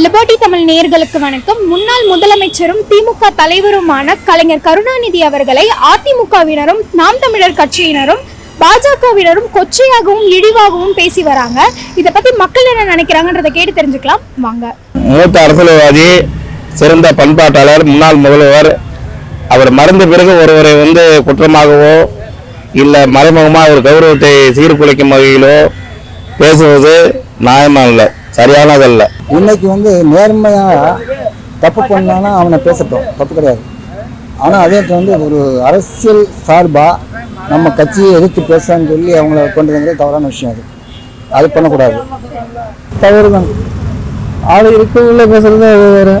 Liberty Tamil நேயர்களுக்கு வணக்கம். முன்னாள் முதலமைச்சரும் திமுக தலைவருமான கலைஞர் கருணாநிதி அவர்களை அதிமுகவினரும் நாம் தமிழர் கட்சியினரும் பாஜகவினரும் கொச்சையாகவும் இழிவாகவும் பேசி வராங்க. இதை பத்தி மக்கள் என்ன நினைக்கிறாங்கன்றதை கேட்டு தெரிஞ்சுக்கலாம். வாங்க. மூத்த அரசியல்வாதி சிறந்த பண்பாட்டாளர் முன்னாள் முதல்வர். அவர் மறந்த பிறகு ஒருவரை வந்து குற்றமாகவோ இல்லை மறைமுகமாக ஒரு கௌரவத்தை சீர்குலைக்கும் வகையிலோ பேசுவது நியாயமானல்ல சரியானதல்ல. இன்னைக்கு வந்து நேர்மையாக தப்பு பண்ணானா அவனை பேசட்டும். தப்பு கிடையாது. ஆனால் அதே வந்து ஒரு அரசியல் சார்பாக நம்ம கட்சியை எதிர்த்து பேசுறான்னு சொல்லி அவங்கள கொண்டு வந்தது தவறான விஷயம் அது. அது பண்ணக்கூடாது. தவறு தான் ஆள் இருக்கக்குள்ள பேசுறது அது வேறு.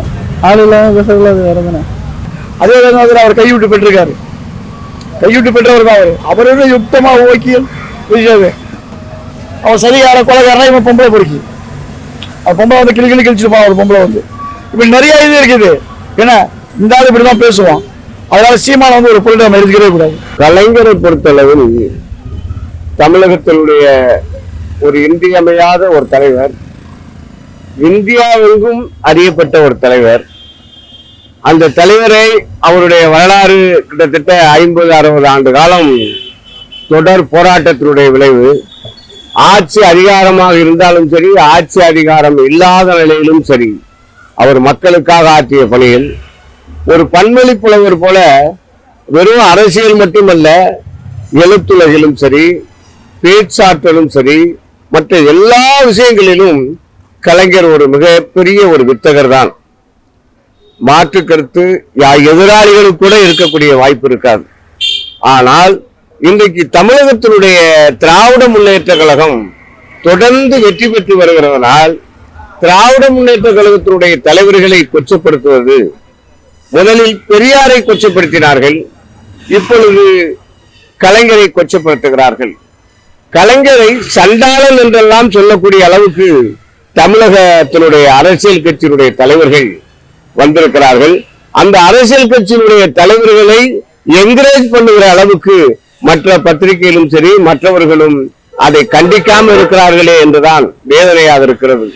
ஆள் இல்லாமல் பேசுறதுல அது வேறு தானே. அதே நேரத்தில் அவர் கைவிட்டு பெற்றிருக்காரு. கைவிட்டு பெற்றவர் தான் அவர் அவரோட யுக்தமா ஓக்கியல் விஷயம் அவர் சரியான கொலைகாரனா இவன் பொம்பளை பொறுக்கி. அது பொம்பளை வந்து கிளி கிளி கிழிச்சிருப்பான் ஒரு பொம்பளை வந்து. இப்படி நிறைய இது இருக்குது. ஏன்னா இந்த ஆள் இப்படி தான் பேசுவான். அதனால சீமான வந்து ஒரு பொருள் நம்ம எடுத்துக்கவே கூடாது. கலைஞரை பொறுத்தளவில் தமிழகத்தினுடைய ஒரு இன்றியமையாத ஒரு தலைவர் இந்தியாவெங்கும் அறியப்பட்ட ஒரு தலைவர். அந்த தலைவரை அவருடைய வரலாறு கிட்டத்தட்ட ஐம்பது அறுபது ஆண்டு காலம் தொடர் போராட்டத்தினுடைய விளைவு. ஆட்சி அதிகாரமாக இருந்தாலும் சரி ஆட்சி அதிகாரம் இல்லாத நிலையிலும் சரி அவர் மக்களுக்காக ஆற்றிய பணியில் ஒரு பன்மொழி புலவர் போல வெறும் அரசியல் மட்டுமல்ல எழுத்துலகிலும் சரி பேச்சாற்றலும் சரி மற்ற எல்லா விஷயங்களிலும் கலைஞர் ஒரு மிகப்பெரிய ஒரு வித்தகர் தான். மாற்று கருத்து எதிராளிகளுக்கு கூட இருக்கக்கூடிய வாய்ப்பு இருக்காது. ஆனால் இன்றைக்கு தமிழகத்தினுடைய திராவிட முன்னேற்ற கழகம் தொடர்ந்து வெற்றி பெற்று வருகிறதனால் திராவிட முன்னேற்ற கழகத்தினுடைய தலைவர்களை கொச்சப்படுத்துவது முதலில் பெரியாரை கொச்சப்படுத்தினார்கள் இப்பொழுது கலைஞரை கொச்சப்படுத்துகிறார்கள். கலைஞரை சண்டாளன் என்றெல்லாம் சொல்லக்கூடிய அளவுக்கு தமிழகத்தினுடைய அரசியல் கட்சியினுடைய தலைவர்கள் வந்திருக்கிறார்கள். அந்த அரசியல் கட்சியினுடைய தலைவர்களை என்கரேஜ் பண்ணுகிற அளவுக்கு மற்ற பத்திரிகையிலும் சரி மற்றவர்களும் அதை கண்டிக்காம இருக்கிறார்களே என்றுதான் வேதனையாக இருக்கிறது.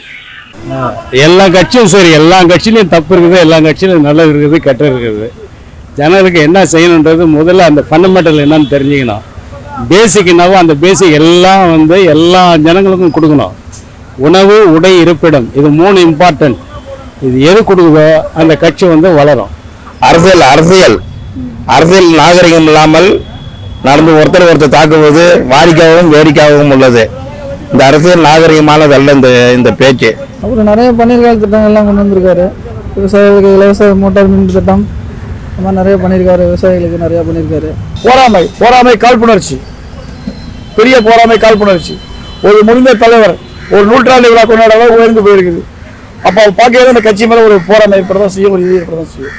எல்லா கட்சியும் சரி எல்லா கட்சியிலையும் தப்பு இருக்குது எல்லா கட்சியிலும் நல்லது இருக்குது கெட்டது இருக்குது. ஜனங்களுக்கு என்ன செய்யணுன்றது முதல்ல அந்த ஃபண்டமெண்டல் என்னன்னு தெரிஞ்சுக்கணும். பேசிக் என்னவோ அந்த பேசிக் எல்லாம் வந்து எல்லா ஜனங்களுக்கும் கொடுக்கணும். உணவு உடை இருப்பிடம் இது மூணு இம்பார்ட்டன்ட் இது எது கொடுக்குதோ அந்த கட்சி வந்து வளரும். அரசியல் அரசியல். அரசியல் நாகரிகம் இல்லாமல் நடந்து ஒருத்தர் ஒருத்தர் தாக்குவது வாடிக்கையாகவும் வேடிக்கையாகவும் உள்ளது. இந்த அரசியல் நாகரிகமானது அல்ல இந்த இந்த பேச்சு. அப்புறம் நிறைய பண்ணியிருக்காரு திட்டங்கள்லாம் கொண்டு வந்திருக்காரு. விவசாயிகளுக்கு இலவச மோட்டார் மின் திட்டம். இந்த மாதிரி நிறைய பண்ணியிருக்காரு. விவசாயிகளுக்கு நிறையா பண்ணியிருக்காரு. போராமை போராமை காழ்ப்புணர்ச்சி. பெரிய போராமை காழ்ப்புணர்ச்சி. ஒரு முடிந்த தலைவர் ஒரு நூற்றாண்டு விழா கொண்டாட உயர்ந்து போயிருக்குது. அப்போ பார்க்கவே அந்த கட்சி மேல ஒரு போராமை ஏற்படதான் செய்யும் ஒரு இது ஏற்படதான் செய்யும்.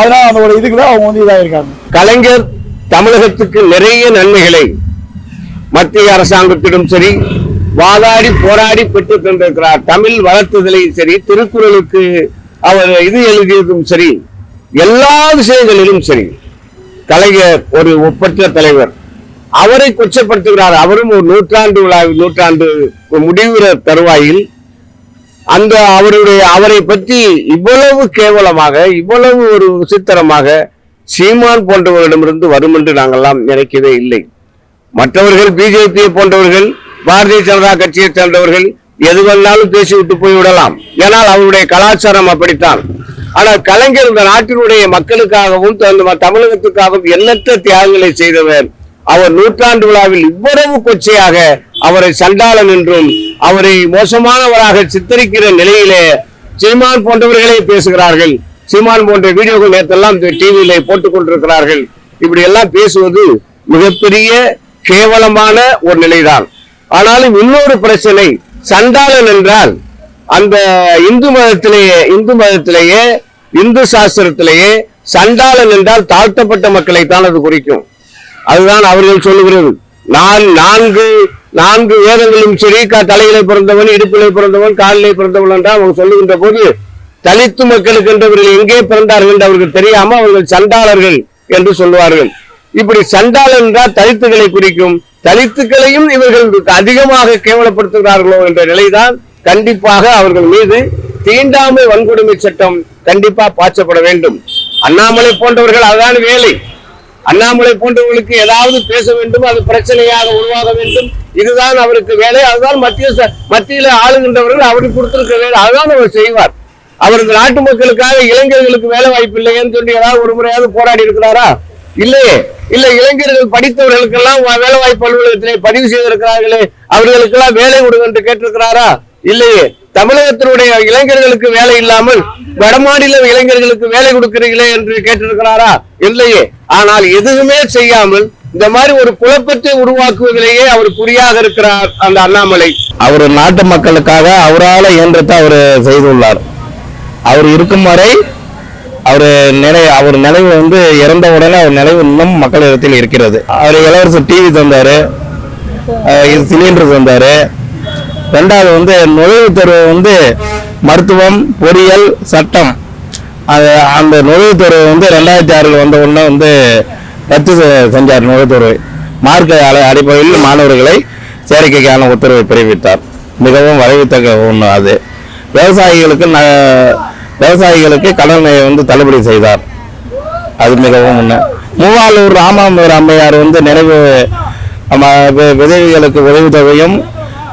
அதனால அந்த ஒரு இதுக்கு தான் அவங்க வந்து இதாகிருக்காங்க கலைஞர் தமிழகத்துக்கு நிறைய நன்மைகளை மத்திய அரசாங்கத்திடம் சரி வாதாடி போராடி பெற்று தந்திருக்கிறார் தமிழ் வளர்த்துதலையும் சரி திருக்குறளுக்கு அவர் இது எழுதியதும் சரி எல்லா விஷயங்களிலும் சரி கலைஞர் ஒரு ஒப்பற்ற தலைவர். அவரை கொச்சப்படுத்துகிறார் அவரும் ஒரு நூற்றாண்டு விழா நூற்றாண்டு முடிவுற தருவாயில் அந்த அவருடைய அவரை பற்றி இவ்வளவு கேவலமாக இவ்வளவு ஒரு விசித்திரமாக சீமான் போன்றவர்களிடமிருந்து வரும் என்று நாங்கள்லாம் நினைக்கவே இல்லை. மற்றவர்கள் பிஜேபியை போன்றவர்கள் பாரதிய ஜனதா கட்சியை சேர்ந்தவர்கள் எது வேணாலும் பேசிவிட்டு போய்விடலாம். ஏனால் அவருடைய கலாச்சாரம் அப்படித்தான். ஆனால் கலைஞர் இந்த நாட்டினுடைய மக்களுக்காகவும் தமிழகத்துக்காகவும் எண்ணற்ற தியாகங்களை செய்தவர். அவர் நூற்றாண்டு விழாவில் இவ்வளவு கொச்சையாக அவரை சண்டாளன் என்றும் அவரை மோசமானவராக சித்தரிக்கிற நிலையிலே சீமான் போன்றவர்களே பேசுகிறார்கள். சீமான் போன்ற வீடியோக்கள் நேற்றெல்லாம் டிவியில போட்டுக் கொண்டிருக்கிறார்கள். இப்படி எல்லாம் பேசுவது மிகப்பெரிய கேவலமான ஒரு நிலைதான். ஆனாலும் இன்னொரு பிரச்சனை சண்டாளன் என்றால் அந்த இந்து மதத்திலேயே இந்து மதத்திலேயே இந்து சாஸ்திரத்திலேயே சண்டாளன் என்றால் தாழ்த்தப்பட்ட மக்களை தான் அது குறிக்கும். அதுதான் அவர்கள் சொல்லுகிறது. நான் நான்கு நான்கு வேதங்களும் சரி க- தலையிலே பிறந்தவன் இடுப்பிலே பிறந்தவன் காலிலே பிறந்தவன் என்றால் அவங்க சொல்லுகின்ற போது தலித்து மக்களுக்கு என்றவர்கள் எங்கே பிறந்தார்கள் என்று அவர்கள் தெரியாம அவர்கள் சண்டாளர்கள் என்று சொல்லுவார்கள். இப்படி சண்டாளர் என்றால் தலித்துகளை குறிக்கும் தலித்துக்களையும் இவர்கள் அதிகமாக கேவலப்படுத்துகிறார்களோ என்ற நிலைதான் கண்டிப்பாக அவர்கள் மீது தீண்டாமை வன்கொடுமை சட்டம் கண்டிப்பா பாய்ச்சப்பட வேண்டும். அண்ணாமலை போன்றவர்கள் அதான் வேலை. அண்ணாமலை போன்றவர்களுக்கு ஏதாவது பேச வேண்டும் அது பிரச்சனையாக உருவாக வேண்டும். இதுதான் அவருக்கு வேலை. அதுதான் மத்திய ச- மத்தியில ஆளுகின்றவர்கள் அவருக்கு கொடுத்திருக்க வேலை. அதுதான் அவர் செய்வார். அவர் இந்த நாட்டு மக்களுக்காக இளைஞர்களுக்கு வேலை வாய்ப்பு இல்லையேன்னு சொல்லி ஏதாவது ஒரு முறையாவது போராடி இருக்கிறாரா? இல்லையே. இல்ல இளைஞர்கள் படித்தவர்களுக்கெல்லாம் வேலை வாய்ப்பு அலுவலகத்திலே பதிவு செய்திருக்கிறார்களே அவர்களுக்கெல்லாம் வேலை கொடுங்க என்று கேட்டிருக்கிறாரா? இல்லையே. தமிழகத்தினுடைய இளைஞர்களுக்கு வேலை இல்லாமல் வடமாநில இளைஞர்களுக்கு வேலை கொடுக்கிறீர்களே என்று கேட்டிருக்கிறாரா? இல்லையே. ஆனால் எதுவுமே செய்யாமல் இந்த மாதிரி ஒரு குழப்பத்தை உருவாக்குவதிலேயே அவர் குறியாக இருக்கிறார் அந்த அண்ணாமலை. அவர் நாட்டு மக்களுக்காக அவரால் இயன்றத்தை அவர் செய்துள்ளார். அவர் இருக்கும் வரை அவர் நிலை அவர் நினைவு வந்து இறந்த உடனே அவர் நினைவு இன்னும் மக்களிடத்தில் இருக்கிறது. அவர் இளவரசர் டிவி தந்தார். இது சிலிண்டர் தந்தார். ரெண்டாவது வந்து நுழைவுத் தேர்வு வந்து மருத்துவம் பொறியியல் சட்டம். அது அந்த நுழைவுத் தேர்வு வந்து ரெண்டாயிரத்தி ஆறில் வந்த உடனே வந்து ரத்து செஞ்சார் நுழைவுத் தேர்வை. மார்க்க அடிப்படையில் மாணவர்களை சேர்க்கைக்கான உத்தரவை பிறப்பித்தார். மிகவும் வரவேற்க ஒன்று அது. விவசாயிகளுக்கு ந- விவசாயிகளுக்கு கடனை வந்து தள்ளுபடி செய்தார். அது மிகவும் ஒன்று மூவாலூர் ராமாமூர் அம்மையார் வந்து நினைவு விதவிகளுக்கு உதவித்தொகையும்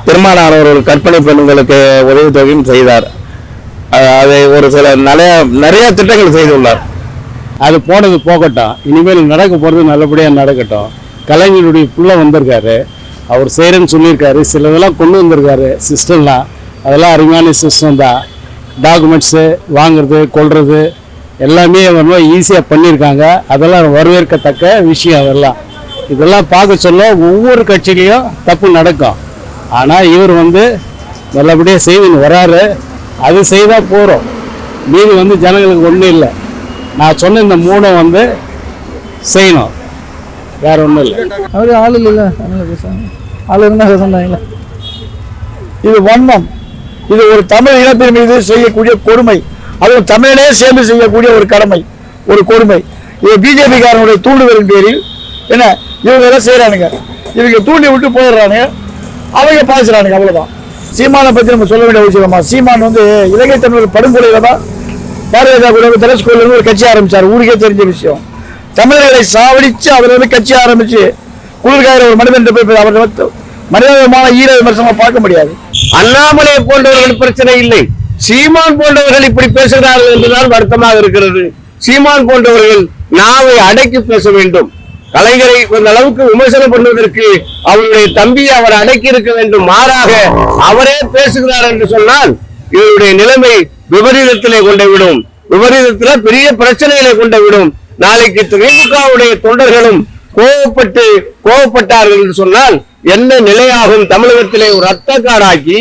திருமணம் ஒரு கற்பனை பெண்களுக்கு உதவித்தொகையும் செய்தார். அதை ஒரு சில நிறைய நிறைய திட்டங்கள் செய்துள்ளார். அது போனது போகட்டும். இனிமேல் நடக்க போகிறது நல்லபடியாக நடக்கட்டும். கலைஞருடைய புள்ள வந்திருக்காரு. அவர் செய்கிறேன்னு சொல்லியிருக்காரு. சிலதெல்லாம் கொண்டு வந்திருக்காரு. சிஸ்டம்லாம் அதெல்லாம் அருமையான சிஸ்டம் தான் டாக்குமெண்ட்ஸு வாங்குறது கொள்வது எல்லாமே ரொம்ப ஈஸியாக பண்ணியிருக்காங்க. அதெல்லாம் வரவேற்கத்தக்க விஷயம் அதெல்லாம். இதெல்லாம் பார்க்க சொல்ல ஒவ்வொரு கட்சியிலையும் தப்பு நடக்கும். ஆனால் இவர் வந்து நல்லபடியாக செய்துன்னு வராரு. அது செய்தால் போகிறோம் மீது வந்து ஜனங்களுக்கு ஒன்றும் இல்லை. நான் சொன்ன இந்த மூணை வந்து செய்யணும். வேற ஒன்றும் இல்லை. அவர் ஆள் இல்லை ஆள் இருந்தால் சொன்னாங்களே இது வண்ணம் இது ஒரு தமிழ் இனத்தின் மீது செய்யக்கூடிய கொடுமை. அதுவும் தமிழனே சேர்ந்து செய்யக்கூடிய ஒரு கடமை ஒரு கொடுமை. இது பிஜேபிக்காரனுடைய தூண்டுதலின் பேரில் என்ன இவங்க எல்லாம் செய்கிறானுங்க இவங்க தூண்டி விட்டு போயிடுறானுங்க. அவங்க பாய்ச்சுறானுங்க அவ்வளோதான் சீமானை பற்றி நம்ம சொல்ல வேண்டிய விஷயமா சீமான் வந்து இலங்கை தமிழர் படுகொலையில தான் பாரதிய ஜனதா கூட தனுஷ்கோல இருந்து ஒரு கட்சி ஆரம்பித்தார் ஊருக்கே தெரிஞ்ச விஷயம். தமிழர்களை சாவடித்து அவர் வந்து கட்சி ஆரம்பித்து குளிர்காயிற ஒரு மனிதன் போய் அவர் மனிதமான ஈர விமர்சனமா பார்க்க முடியாது. அண்ணாமலை போன்றவர்கள் பிரச்சனை இல்லை. சீமான் போன்றவர்கள் இப்படி பேசுகிறார்கள் என்றுதான் வருத்தமாக இருக்கிறது. சீமான் போன்றவர்கள் நாவை அடக்கி பேச வேண்டும். கலைஞரை இந்த அளவுக்கு விமர்சனம் பண்ணுவதற்கு அவருடைய தம்பியை அவர் அடக்கி இருக்க வேண்டும். மாறாக அவரே பேசுகிறார் என்று சொன்னால் இவருடைய நிலைமை விபரீதத்திலே கொண்டு விடும். விபரீதத்தில் பெரிய பிரச்சனைகளை கொண்டு விடும். நாளைக்கு திமுகவுடைய தொண்டர்களும் கோவப்பட்டு கோவப்பட்டார்கள் என்று சொன்னால் என்ன நிலையாகும்? தமிழகத்திலே ஒரு ரத்த காடாக்கி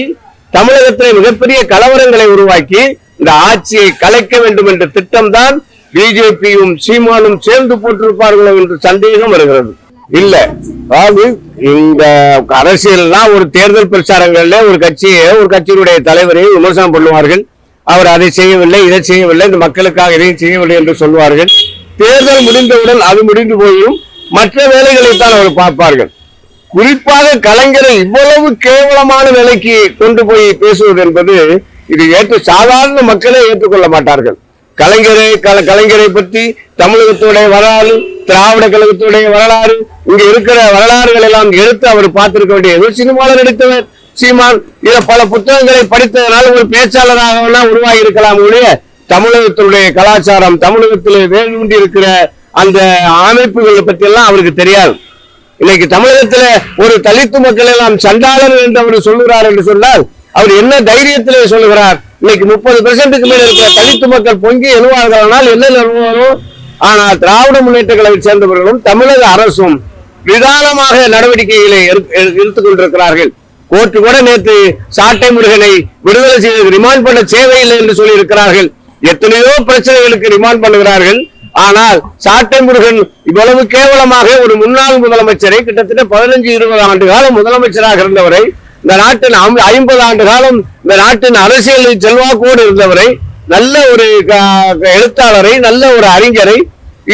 தமிழகத்திலே மிகப்பெரிய கலவரங்களை உருவாக்கி இந்த ஆட்சியை கலைக்க வேண்டும் என்ற திட்டம்தான் பிஜேபியும் சீமானும் சேர்ந்து போட்டிருப்பார்களோ என்று சந்தேகம் வருகிறது. இல்ல. அதாவது இந்த அரசியல்லாம் ஒரு தேர்தல் பிரச்சாரங்கள்ல ஒரு கட்சியை ஒரு கட்சியினுடைய தலைவரை விமர்சனம் பண்ணுவார்கள். அவர் அதை செய்யவில்லை இதை செய்யவில்லை இந்த மக்களுக்காக இதையும் செய்யவில்லை என்று சொல்வார்கள். தேர்தல் முடிந்தவுடன் அது முடிந்து போயும் மற்ற வேலைகளை தான் அவர் பார்ப்பார்கள். குறிப்பாக கலைஞரை இவ்வளவு கேவலமான நிலைக்கு கொண்டு போய் பேசுவது என்பது இது ஏற்று சாதாரண மக்களே ஏற்றுக்கொள்ள மாட்டார்கள். கலைஞரை கல கலைஞரை பற்றி தமிழகத்துடைய வரலாறு திராவிட கழகத்துடைய வரலாறு இங்க இருக்கிற வரலாறுகள் எல்லாம் எடுத்து அவர் பார்த்திருக்க வேண்டியது சினிமாவில் நடித்தவர் சீமான் இத பல புத்தகங்களை படித்ததனால் ஒரு பேச்சாளராக உருவாகி இருக்கலாம் ஒழிய தமிழகத்தினுடைய கலாச்சாரம் தமிழகத்திலே வேரூன்றி இருக்கிற அந்த அமைப்புகளை பற்றி எல்லாம் அவருக்கு தெரியாது. இன்னைக்கு தமிழகத்துல ஒரு தலித்து மக்கள் எல்லாம் சண்டாளர் என்று அவர் சொல்லுகிறார் என்று சொன்னால் அவர் என்ன தைரியத்திலே சொல்லுகிறார்? இன்னைக்கு முப்பது பெர்சென்ட்டுக்கு மேல இருக்கிற தலித்து மக்கள் பொங்கி எழுவார்களானால் என்ன எழுவாரோ ஆனால் திராவிட முன்னேற்ற கழகத்தை சேர்ந்தவர்களும் தமிழக அரசும் நிதானமாக நடவடிக்கைகளை எடுத்து- எடுத்து- எடுத்துக் கொண்டிருக்கிறார்கள். கோர்ட்டு கூட நேற்று சாட்டை முருகனை விடுதலை செய்து ரிமாண்ட் பண்ண தேவையில்லை என்று சொல்லி இருக்கிறார்கள் எத்தனையோ பிரச்சனைகளுக்கு ரிமாண்ட் பண்ணுகிறார்கள். ஆனால் சாட்டை முருகன் இவ்வளவு கேவலமாக ஒரு முன்னாள் முதலமைச்சரை கிட்டத்தட்ட பதினஞ்சு இருபது ஆண்டு காலம் முதலமைச்சராக இருந்தவரை இந்த நாட்டின் ஐம்பது ஆண்டு காலம் இந்த நாட்டின் அரசியல் செல்வாக்கோடு இருந்தவரை நல்ல ஒரு க- எழுத்தாளரை நல்ல ஒரு அறிஞரை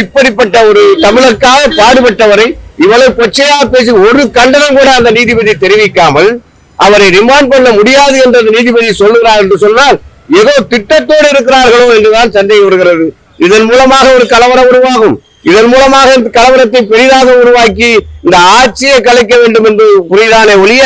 இப்படிப்பட்ட ஒரு தமிழுக்காக பாடுபட்டவரை இவ்வளவு கொச்சையா பேசி ஒரு கண்டனம் கூட அந்த நீதிபதி தெரிவிக்காமல் அவரை ரிமாண்ட் பண்ண முடியாது என்று அந்த நீதிபதி சொல்லுகிறார் என்று சொன்னால் ஏதோ திட்டத்தோடு இருக்கிறார்களோ என்றுதான் சந்தேகம் வருகிறது. இதன் மூலமாக ஒரு கலவரம் உருவாகும். இதன் மூலமாக கலவரத்தை பெரிதாக உருவாக்கி இந்த ஆட்சியை கலைக்க வேண்டும் என்று புரிதானே ஒழிய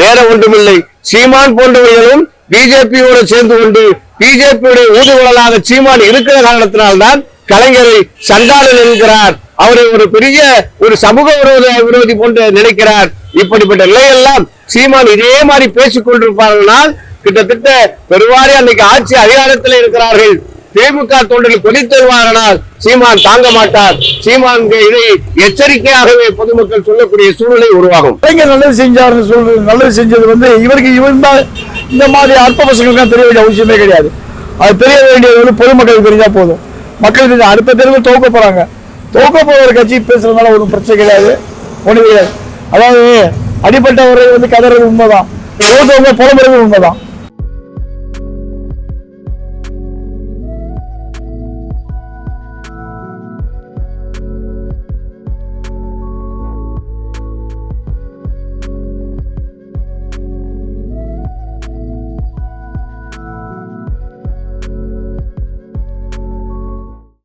வேற ஒன்றுமில்லை. சீமான் போன்றவர்களும் பிஜேபியோடு சேர்ந்து கொண்டு பிஜேபியுடைய ஊதுகுழலாக சீமான் இருக்கிற காரணத்தினால்தான் கலைஞரை சண்டாளன் என்கிறார். அவரை ஒரு பெரிய ஒரு சமூக விரோத விரோதி போன்று நினைக்கிறார். இப்படிப்பட்ட நிலையெல்லாம் சீமான் இதே மாதிரி பேசிக் கொண்டிருப்பார்கள்னால் கிட்டத்தட்ட பெருவாரி அன்னைக்கு ஆட்சி அதிகாரத்தில் இருக்கிறார்கள். திமுக தொண்டர்கள் கொதித்தருவாரனால் சீமான் தாங்க மாட்டார். சீமான் இதை எச்சரிக்கையாகவே பொதுமக்கள் சொல்லக்கூடிய சூழ்நிலை உருவாகும். கலைஞர் நல்லது செஞ்சார் சூழ்நிலை நல்லது செஞ்சது வந்து இவருக்கு இவன் தான் இந்த மாதிரி அற்ப பசங்களுக்குலாம் தெரிய வேண்டிய அவசியமே கிடையாது. அது தெரிய வேண்டியது வந்து பொதுமக்களுக்கு தெரிஞ்சா போதும். மக்கள் தெரிஞ்ச அடுத்த தேர்தல் துவக்க போறாங்க. துவக்க போற ஒரு கட்சி பேசுறதுனால ஒன்றும் பிரச்சனை கிடையாது. ஒண்ணு கிடையாது. அதாவது அடிப்பட்டவரை வந்து கதறது உண்மைதான். தோத்தவங்க புலம்புறது உண்மைதான்.